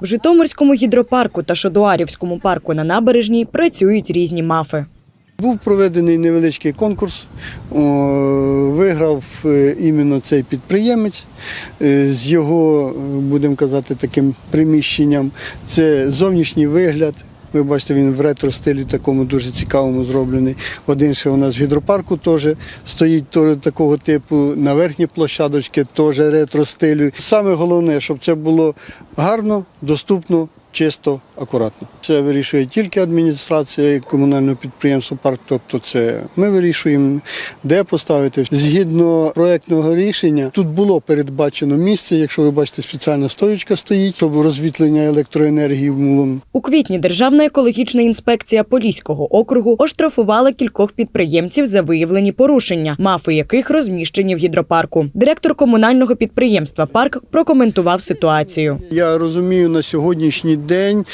В Житомирському гідропарку та Шодуарівському парку на набережній працюють різні мафи. Був проведений невеличкий конкурс. Виграв е, іменно цей підприємець е, з його, е, будемо казати, таким приміщенням. Це зовнішній вигляд. Ви бачите, він в ретро-стилі такому дуже цікавому зроблений. Один ще у нас в гідропарку теж стоїть теж такого типу. На верхній площадочці теж ретро-стилю. Саме головне, щоб це було гарно, доступно, чисто, акуратно. Це вирішує тільки адміністрація комунального підприємства парк. Тобто, це ми вирішуємо, де поставити. Згідно проектного рішення, тут було передбачено місце. Якщо ви бачите, спеціальна стоїчка стоїть, щоб розвітлення електроенергії було. У квітні Державна екологічна інспекція Поліського округу оштрафувала кількох підприємців за виявлені порушення, мафи яких розміщені в гідропарку. Директор комунального підприємства Парк прокоментував ситуацію. Я розумію, на сьогоднішній день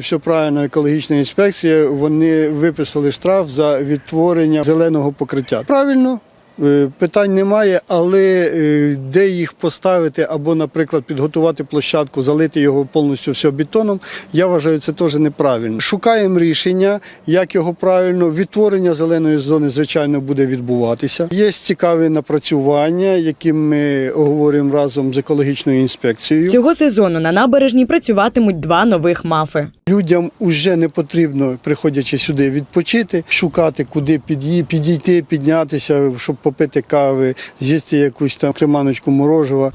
все правильно, екологічна інспекція. Вони виписали штраф за відтворення зеленого покриття. Правильно. Е, Питань немає, але е, де їх поставити або, наприклад, підготувати площадку, залити його повністю все бетоном, я вважаю, це теж неправильно. Шукаємо рішення, як його правильно. Відтворення зеленої зони, звичайно, буде відбуватися. Є цікаві напрацювання, які ми говоримо разом з екологічною інспекцією. Цього сезону на набережній працюватимуть два нових мафи. Людям вже не потрібно, приходячи сюди, відпочити, шукати, куди підійти, піднятися, щоб попити кави, з'їсти якусь там креманочку морожива.